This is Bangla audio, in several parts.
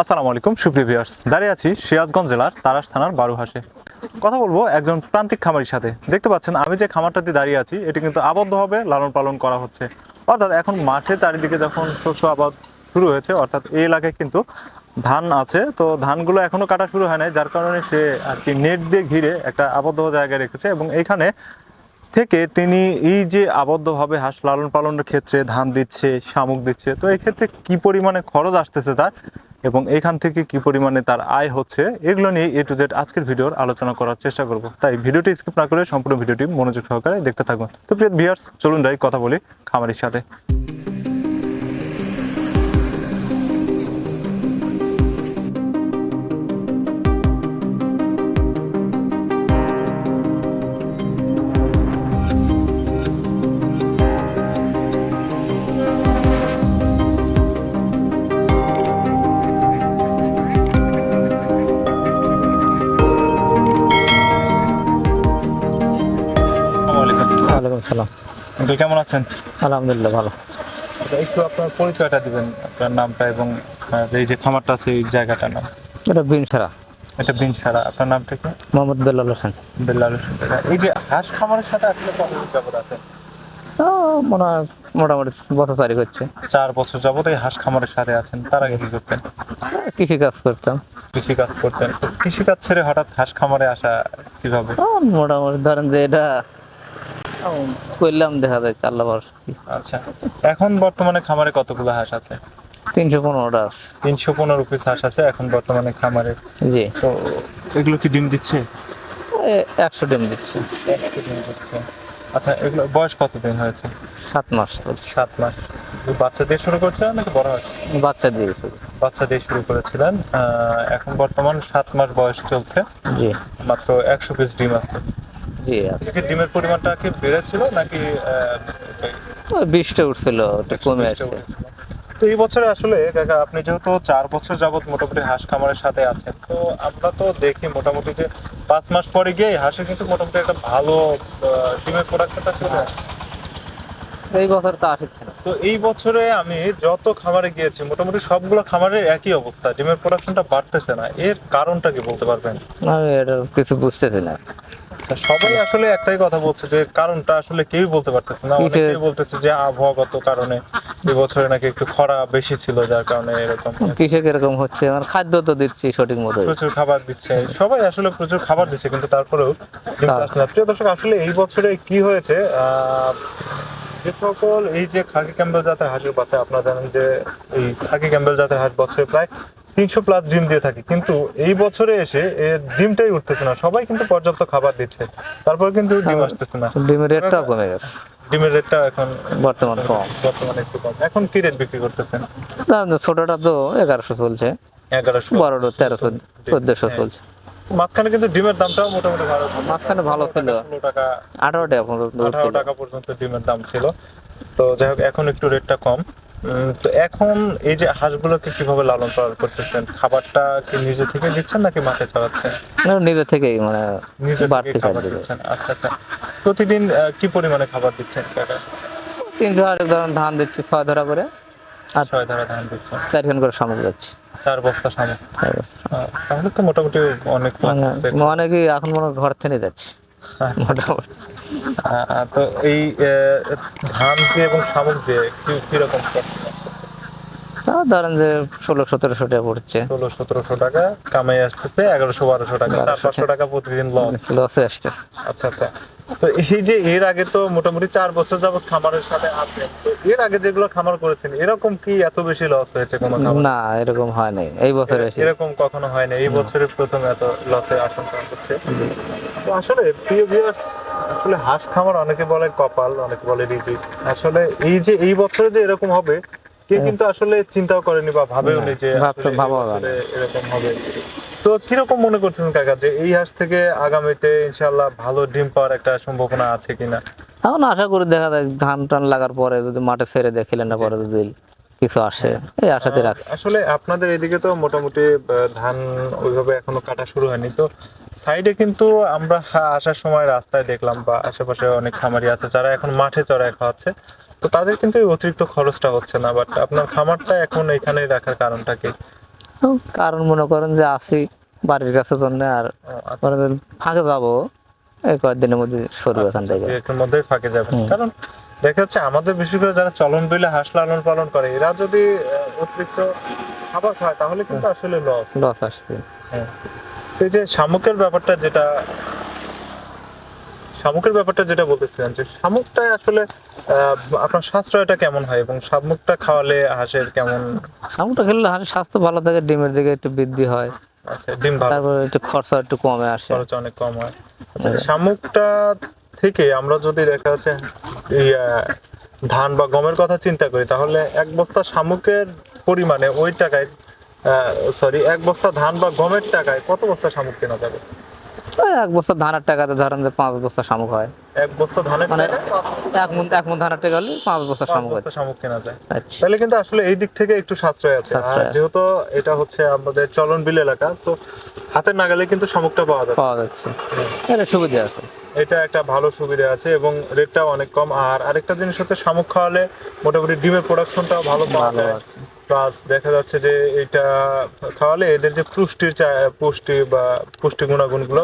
আসসালামু আলাইকুম, সুপ্রিয় ভিউয়ার্স। দাঁড়িয়ে আছি সিরাজগঞ্জ জেলার তারাস থানার বারুহাসে। কথা বলব একজন প্রান্তিক খামারির সাথে। দেখতে পাচ্ছেন, আমি যে খামারটাতে দাঁড়িয়ে আছি, এটি কিন্তু আবদ্ধভাবে লালন পালন করা হচ্ছে। অর্থাৎ এখন মাঠে চারিদিকে যখন শস্য আবাদ শুরু হয়েছে, অর্থাৎ এই এলাকায় কিন্তু ধান আছে, তো ধানগুলো এখনও কাটা শুরু হয় নাই, যার কারণে সে আর কি নেট দিয়ে ঘিরে একটা আবদ্ধ জায়গায় রেখেছে এবং এইখানে থেকে তিনি এই যে আবদ্ধভাবে হাঁস লালন পালনের ক্ষেত্রে ধান দিচ্ছে, শামুক দিচ্ছে, তো এই ক্ষেত্রে কি পরিমাণে খরচ আসতেছে তার এবং এখান থেকে কি পরিমাণে তার আয় হচ্ছে, এগুলো নিয়ে এ টু জেড আজকের ভিডিওর আলোচনা করার চেষ্টা করব। তাই ভিডিওটি স্কিপ না করে সম্পূর্ণ ভিডিওটি মনোযোগ সহকারে দেখতে থাকুন। তো প্রিয় ভিউয়ার্স চলুন যাই, কথা বলি খামারির সাথে। ওয়ালাইকুম সালাম আঙ্কেল কেমন আছেন? আলহামদুলিল্লাহ ভালো। আচ্ছা, একটু আপনার পরিচয়টা দিবেন আপনার নামটা এবং এই যে খামারটা আছে এই জায়গাটার নাম। এটা বিন সারা এটা বিনসারা। আপনার নামটা কি? মোহাম্মদ বেল্লাল হোসেন। বেল্লাল হোসেন। এই যে হাঁস খামারের সাথে আসলে কতদিন যাবত আছেন? মনে হয় মোটামুটি বছর চারি হচ্ছে। চার বছর যাবত এই হাঁস খামারের সাথে আছেন। তার আগে কি করতেন? কৃষি কাজ করতাম। কৃষি কাজ করতেন। কৃষি কাজ ছেড়ে হঠাৎ হাঁস খামারে আসা কীভাবে? মোটামুটি ধরেন যে এটা করলাম দেখা যায় আল্লাহ ভরসা। আচ্ছা এখন বর্তমানে খামারে কতগুলো হাঁস আছে? তিনশো পনেরোটা আছে তিনশো পনেরো পিস হাঁস আছে এখন বর্তমানে খামারে। জি। তো এগুলো কি ডিম দিচ্ছে? একশো ডিম দিচ্ছে। আচ্ছা এগুলো বয়স কতদিন হয়েছে? সাত মাস চলছে। সাত মাস। বাচ্চা দিয়ে শুরু করছিলেন নাকি বড় হচ্ছে বাচ্চা দিয়েছে বাচ্চা দিয়ে শুরু করেছিলেন। এখন বর্তমান সাত মাস বয়স চলছে। জি। মাত্র একশো পিস ডিম আছে। জি আছে আজকে ডিমের পরিমাণটা কি বেড়েছিল নাকি বৃষ্টি উঠছিল কমে 120 আসছে। তো এই বছরে আসলে কাকা আপনি যেহেতু চার বছর যাবত মোটামুটি হাঁস খামারের সাথে আছেন তো আমরা তো দেখি মোটামুটি যে পাঁচ মাস পরে গিয়ে হাঁসের কিন্তু মোটামুটি একটা ভালো ডিমের প্রোডাক্টটা চলে আসে। এই বছর তো আসছে না। তো এই বছরে আমি যত খামারে গিয়েছি মোটামুটি সবগুলো খামারের একই অবস্থা ডিমের প্রোডাকশনটা বাড়তেছে না। এর কারণটা কি বলতে পারবেন? আমি এটা কিছু বুঝতেছি না। সবাই আসলে একটাই কথা বলছে যে কারণটা আসলে কেউই বলতে পারতেছে না। অনেকেই বলতেছে যে আবহাওয়াগত কারণে এই বছরে নাকি একটু খরা বেশি ছিল যার কারণে এরকম। কৃষক এরকম হচ্ছে? আমার খাদ্য তো দিচ্ছি সঠিক মতো প্রচুর খাবার দিচ্ছে। সবাই আসলে প্রচুর খাবার দিচ্ছে কিন্তু তারপরেও। প্রিয় দর্শক আসলে এই বছরে কি হয়েছে? আহ, যে সকল এই যে খাকি ক্যাম্বেল জাতের হাঁসের বাচ্চা আপনারা জানেন যে এই খাকি ক্যাম্বেল জাতের হাঁস বছরে প্রায় তিনশো প্লাস ডিম দিয়ে থাকে। কিন্তু এই বছরে এসে এর ডিমটাই উঠতেছে না। সবাই কিন্তু পর্যাপ্ত খাবার দিচ্ছে। তারপর কিন্তু ডিম হ্যাঁ। আসতেছে না। ডিমের রেটটাও কমে গেছে। ডিমের রেটটা এখন বর্তমান কম। বর্তমানে একটু কম। এখন কি রেট বিক্রি করতেছেন? ছোটটা তো এগারোশো চলছে। এগারোশো। বড়টা তেরোশো চোদ্দশো হ্যাঁ। চলছে। মাঝখানে কিন্তু ডিমের দামটাও মোটামুটি ভালো ছিল। মাঝখানে ভালো ছিল। ষোলো টাকা আঠারো টাকা পর্যন্ত আঠারো ছিল টাকা পর্যন্ত ডিমের দাম ছিল। তো যাই হোক এখন একটু রেটটা কম। তো এখন এই যে হাঁসগুলোকে কীভাবে লালন পালন করতেছেন? খাবারটা কি নিজে থেকে দিচ্ছেন নাকি মাঠে চালাচ্ছেন? না, নিজে থেকেই মানে নিজে বাড়তি খাবার দিচ্ছেন। আচ্ছা আচ্ছা। প্রতিদিন কি পরিমাণে খাবার দিচ্ছেন? কাকা আরেক ধরনের ধান দিচ্ছি ছয় ধরা করে। আর ছয় ধারা ধান দিচ্ছেন চারখান করে শামুক যাচ্ছে। চার বস্তা সামনে। তাহলে তো মোটামুটি অনেক মানে লাগছে। অনেকেই এখন মনে ঘর থেকে যাচ্ছে। মোটামুটি। তো এই ধান দিয়ে এবং শামুক দিয়ে কি কীরকম তা ধরেন যে ষোলো সতেরোশো টাকা পড়ছে। ষোলো সতেরোশো টাকা কামাই আসতেছে এগারোশো বারোশো টাকা চার পাঁচশো টাকা। প্রতিদিন লস লসে আসতেছে। আচ্ছা আচ্ছা। তো এই যে এর আগে তো মোটামুটি চার বছর যাবত খামারের সাথে আছেন তো এর আগে যেগুলো খামার করেছেন এরকম কি এত বেশি লস হয়েছে কোনো খামারে? না এরকম হয় নাই। এই বছর এরকম কখনো হয় না এই বছরে প্রথম এত লসের আশঙ্কা হচ্ছে। তো আসলে প্রিয় ভিউয়ার্স আসলে হাঁস খামার অনেকে বলে কপাল অনেকে বলে রিজিক। আসলে এই যে এই বছরে যে এরকম হবে কে হ্যাঁ। কিন্তু আসলে চিন্তাও করেনি বা যে ভাবাও বছরে এরকম হবে। তো কীরকম মনে করছেন কাকা যে এই হাঁস থেকে আগামীতে ইনশাআল্লাহ ভালো ডিম পাওয়ার একটা সম্ভাবনা আছে কিনা? এখন আশা করি দেখা যায় ধান টান লাগার পরে যদি মাঠে ছেড়ে দেখিলেন না পরে যদি কিছু আসে এই আশাতে রাখছি। আসলে আপনাদের এদিকে তো মোটামুটি ধান ওইভাবে এখনও কাটা শুরু হয়নি। তো সাইডে কিন্তু আমরা আসার সময় রাস্তায় দেখলাম বা আশেপাশে অনেক খামারি আছে যারা এখন মাঠে চড়ায় খাওয়াচ্ছে। তো তাদের কিন্তু অতিরিক্ত খরচটা হচ্ছে না বাট আপনার খামারটা এখন এখানে রাখার কারণটা কি? কারণ মনে করেন যে আসি বাড়ির কাছে জন্য আর আচ্ছা। ফাঁকে যাব এই কয়েকদিনের মধ্যে সরবে এখান থেকে। একটু মধ্যেই ফাঁকে যাবে কারণ দেখা যাচ্ছে আমাদের বিশেষ করে যারা চলন বিলে হাঁস লালন পালন করে এরা যদি অতিরিক্ত খাবার খায় তাহলে কিন্তু আসলে লস লস আসবে। এই যে শামুকের ব্যাপারটা যেটা শামুকের ব্যাপারটা যেটা বলতেছিলেন যে শামুকটা আসলে আপনার সাশ্রয়টা কেমন হয় এবং শামুকটা খাওয়ালে হাঁসের কেমন? শামুকটা খেলে হাঁসের স্বাস্থ্য ভালো থাকে ডিমের দিকে একটু বৃদ্ধি হয়। আচ্ছা ডিম ভালো। তারপর একটু খরচা একটু কমে আসে। খরচ অনেক কম হয়। আচ্ছা শামুকটা থেকে আমরা যদি দেখা যাচ্ছে ধান বা গমের কথা চিন্তা করি তাহলে এক বস্তা শামুকের পরিমাণে ওই টাকায় সরি এক বস্তা ধান বা গমের টাকায় কত বস্তা শামুক কেনা যাবে? এক বস্তা ধানের টাকাতে ধরেন যে পাঁচ বস্তা শামুক হয়। এক বস্তা ধানের মানে এক মন এক মন ধানের টাকা হলে পাঁচ বস্তা শামুক হয় শামুক কেনা যায়। আচ্ছা। তাহলে কিন্তু আসলে এই দিক থেকে একটু সাশ্রয় আছে। আর যেহেতু এটা হচ্ছে আমাদের চলন বিল এলাকা তো হাতের নাগালে কিন্তু শামুকটা পাওয়া যাচ্ছে। পাওয়া যাচ্ছে। এটা সুবিধা আছে। এটা একটা ভালো সুবিধা আছে এবং রেটটাও অনেক কম। আর আরেকটা জিনিস হচ্ছে শামুক খাওয়ালে মোটামুটি ডিমের প্রোডাকশনটাও ভালো পাওয়া যায়। প্লাস দেখা যাচ্ছে যে এটা খাওয়ালে এদের যে পুষ্টির পুষ্টি বা পুষ্টি গুণাগুণগুলো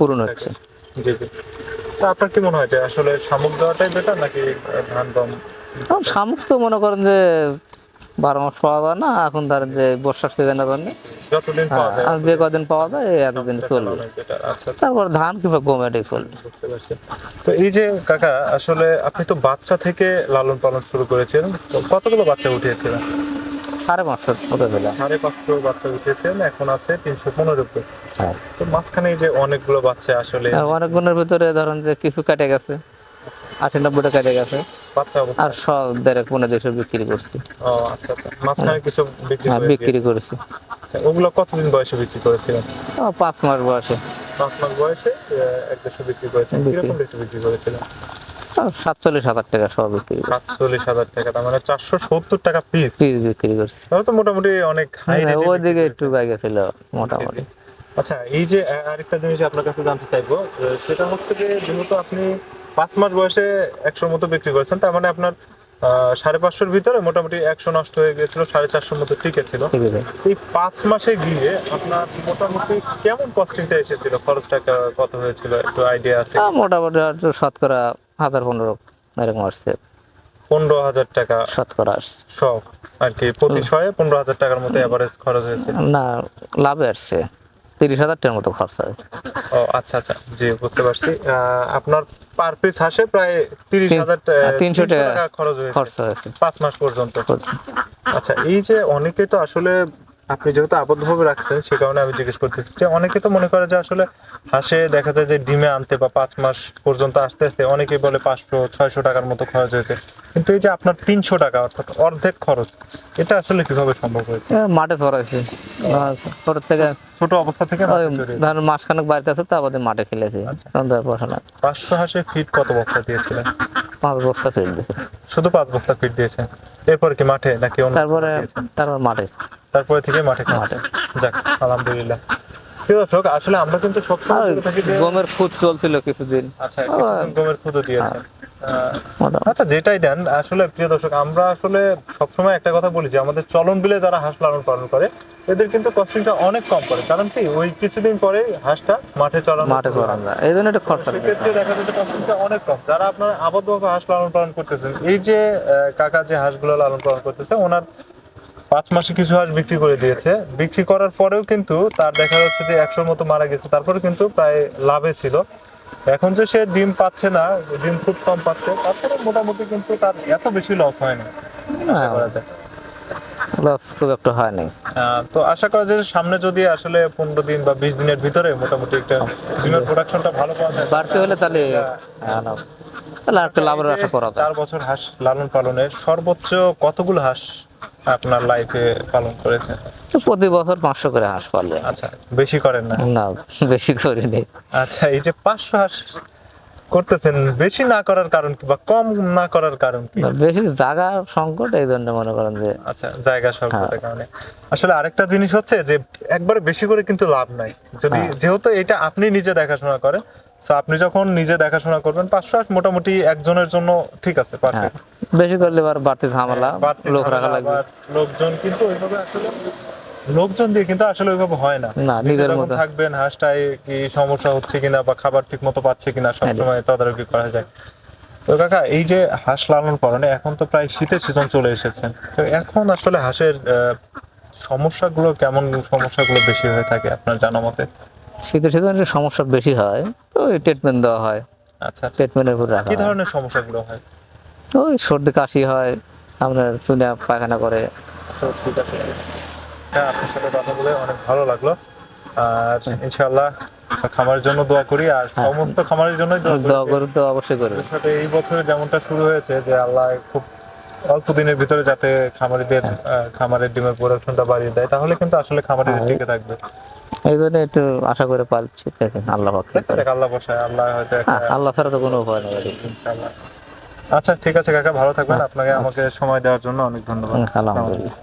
পূরণ হচ্ছে। জি জি। তা আপনার কি মনে হয় যে আসলে শামুক দেওয়াটাই বেটার নাকি ধান গম শামুক তো মনে করেন যে বারো মাস পাওয়া যায় না এখন ধরেন যে বর্ষার সিজনের জন্য। যায় আর যে কদিন পাওয়া যায় এতদিন চলবে। আচ্ছা। তারপর ধান কিংবা গম এটাই চলবে। তো এই যে কাকা আসলে আপনি তো বাচ্চা থেকে লালন পালন শুরু করেছেন। কতগুলো বাচ্চা উঠিয়েছিলেন সাড়ে পাঁচশো মতো সাড়ে পাঁচশো বাচ্চা উঠিয়েছেন এখন আছে তিনশো পনেরো হ্যাঁ। তো মাঝখানে যে অনেকগুলো বাচ্চা আসলে আর অনেক গুণের ভিতরে ধরেন যে কিছু কেটে গেছে। গেছে বাচ্চা আর সব দেড়েক পনেরো দুশো বিক্রি করছি। ও আচ্ছা আচ্ছা। মাঝখানে কিছু বিক্রি হ্যাঁ বিক্রি করেছি। ওগুলো কতদিন বয়সে বিক্রি করেছিলেন? পাঁচ মাস বয়সে। পাঁচ মাস বয়সে এক দেড়শো বিক্রি করেছেন। কীরকম রেটে বিক্রি করেছিলেন? সাতচল্লিশ হাজার টাকা সব বিক্রি সাতচল্লিশ হাজার টাকা তার মানে চারশো সত্তর টাকা পিস পিস বিক্রি করছি। তাহলে তো মোটামুটি অনেক হাই হ্যাঁ, ওইদিকে একটু গাই গেছিল মোটামুটি। আচ্ছা এই যে আরেকটা জিনিস আপনার কাছে জানতে চাইব সেটা হচ্ছে যে যেহেতু আপনি পাঁচ মাস বয়সে একশোর মতো বিক্রি করেছেন তার মানে আপনার সাড়ে পাঁচশোর ভিতরে মোটামুটি একশো নষ্ট হয়ে গিয়েছিল সাড়ে চারশোর মতো টিকে ছিল। এই পাঁচ মাসে গিয়ে আপনার মোটামুটি কেমন কস্টিংটা এসেছিল? খরচটা কত হয়েছিল? একটু আইডিয়া আছে? মোটামুটি শতকরা হাজার পনেরো এরকম আসছে। পনেরো হাজার টাকা শতকরা আসছে। সব আর কি প্রতি শয়ে পনেরো হাজার টাকার মতো এভারেজ খরচ হয়েছে না লাভে আসছে। তিরিশ হাজার টাকার মতো খরচা হয়েছে ও আচ্ছা আচ্ছা জি বুঝতে পারছি। আপনার পার পিস হাসে প্রায় তিরিশ হাজার হ্যাঁ, তিনশো টাকা খরচ হয়েছে। খরচা হয়েছে। পাঁচ মাস পর্যন্ত। আচ্ছা এই যে অনেকে তো আসলে আপনি যেহেতু আবদ্ধভাবে রাখছেন সে কারণে আমি জিজ্ঞেস করতেছি যে অনেকে তো মনে করে যে আসলে হাঁসে দেখা যায় যে ডিমে আনতে বা পাঁচ মাস পর্যন্ত আসতে আসতে অনেকে বলে পাঁচশো ছয়শো টাকার মতো খরচ হয়েছে। কিন্তু এই যে আপনার তিনশো টাকা অর্থাৎ অর্ধেক খরচ এটা আসলে কীভাবে সম্ভব হয়েছে? মাঠে চড়াইছি ছোট থেকে ছোট অবস্থা থেকে ধরেন মাসখানেক বাড়িতে আছে তারপরে মাঠে খেলেছি। আচ্ছা। পাঁচশো হাঁসে ফিট কত বস্তা দিয়েছিলেন? পাঁচ বস্তা ফিট দিয়েছে। শুধু পাঁচ বস্তা ফিট দিয়েছে এরপর কি মাঠে নাকি তারপরে তারপর মাঠে। তারপরে থেকে মাঠে খাওয়া মাঠে যাক আলহামদুলিল্লাহ। দর্শক আসলে আমরা কিন্তু সবসময় গমের চলছিল কিছুদিন। আচ্ছা গমের দিয়েছেন। আচ্ছা যেটাই দেন আসলে প্রিয় দর্শক আমরা আসলে সবসময় একটা কথা বলি যে আমাদের চলন বিলে যারা হাঁস লালন পালন করে এদের কিন্তু কস্টিংটা অনেক কম করে কারণ কি ওই কিছুদিন পরে হাঁসটা মাঠে চড়ানো মাঠে চড়ান যায়। এই জন্য একটু খরচা সেক্ষেত্রে দেখা যাচ্ছে কস্টিংটা অনেক কম। যারা আপনার আবদ্ধভাবে হাঁস লালন পালন করতেছেন এই যে কাকা যে হাঁসগুলো লালন পালন করতেছে ওনার পাঁচ মাসে কিছু হাঁস বিক্রি করে দিয়েছে। বিক্রি করার পরেও কিন্তু তার দেখা যাচ্ছে যে একশোর মতো মারা গেছে। তারপরে কিন্তু প্রায় লাভে ছিল। এখন যে সে ডিম পাচ্ছে না ডিম খুব কম পাচ্ছে তারপরে মোটামুটি কিন্তু তার এত বেশি লস হয় না আশা হ্যাঁ। লস খুব একটা হয়নি। আহ, তো আশা করা যায় যে সামনে যদি আসলে পনেরো দিন বা বিশ দিনের ভিতরে মোটামুটি একটা ডিমের প্রোডাকশনটা ভালো পাওয়া যায় বাড়তি হলে তাহলে হ্যাঁ, তাহলে আর একটু লাভের আশা করা যায়। চার বছর হাঁস লালন পালনের সর্বোচ্চ কতগুলো হাঁস আপনার লাইফে পালন করেছে প্রতি বছর পাঁচশো করে হাঁস পারলে আচ্ছা বেশি করেন না? না বেশি করিনি। আচ্ছা এই যে পাঁচশো হাঁস করতেছেন বেশি না করার কারণ কি বা কম না করার কারণ কি? বেশি জায়গা সংকট এই জন্য মনে করেন যে আচ্ছা জায়গা স্বল্পতার কারণে। আসলে আরেকটা জিনিস হচ্ছে যে একবারে বেশি করে কিন্তু লাভ নাই। যদি হ্যাঁ। যেহেতু এটা আপনি নিজে দেখাশোনা করেন তো আপনি যখন নিজে দেখাশোনা করবেন পাঁচশো হাঁস মোটামুটি একজনের জন্য ঠিক আছে হ্যাঁ পারফেক্ট বেশি করলে আবার বাড়তি ঝামেলা লোক রাখা লাগবে। লোকজন কিন্তু ওইভাবে আসলে লোকজন দিয়ে কিন্তু আসলে ওইভাবে হয় না। না, নিজে নিজের মতো। থাকবেন হাঁসটায় কি সমস্যা হচ্ছে কিনা বা খাবার ঠিক মতো পাচ্ছে কিনা হ্যাঁ, সবসময় তদারকি করা যায়। তো কাকা এই যে হাঁস লালন পালনে এখন তো প্রায় শীতের সিজন চলে এসেছে। তো এখন আসলে হাঁসের আহ, সমস্যাগুলো কেমন সমস্যাগুলো বেশি হয়ে থাকে আপনার জানা মতে? শীতের সিজনে সমস্যা বেশি হয় তো ওই ট্রিটমেন্ট দেওয়া হয়। আচ্ছা আচ্ছা। ট্রিটমেন্টের উপর রাখা কি ধরনের সমস্যাগুলো হয়? ওই সর্দি কাশি হয় আপনার চুনা পায়খানা করে। ঠিক আছে। হ্যাঁ আপনার সাথে কথা বলে অনেক ভালো লাগল। আর ইনশাআল্লাহ খামারের জন্য দোয়া করি আর হ্যাঁ। সমস্ত খামারের জন্যই দোয়া করি। তো অবশ্যই করবে সাথে এই বছরে যেমনটা শুরু হয়েছে যে আল্লাহ খুব অল্প দিনের ভিতরে যাতে খামারিদের খামারের ডিমের প্রোডাকশনটা বাড়িয়ে দেয় তাহলে কিন্তু আসলে খামারিদের হ্যাঁ। টিকে থাকবে। এই জন্য একটু আশা করে পালছি দেখেন আল্লাহ। আল্লাহ আল্লাহ হয়তো একটা হ্যাঁ, আল্লাহ ছাড়া তো কোনো উপায় নেই ইনশাআল্লাহ। আচ্ছা ঠিক আছে কাকা ভালো থাকবেন আচ্ছা, আপনাকে আচ্ছা। আমাকে সময় দেওয়ার জন্য অনেক ধন্যবাদ আলহামদুলিল্লাহ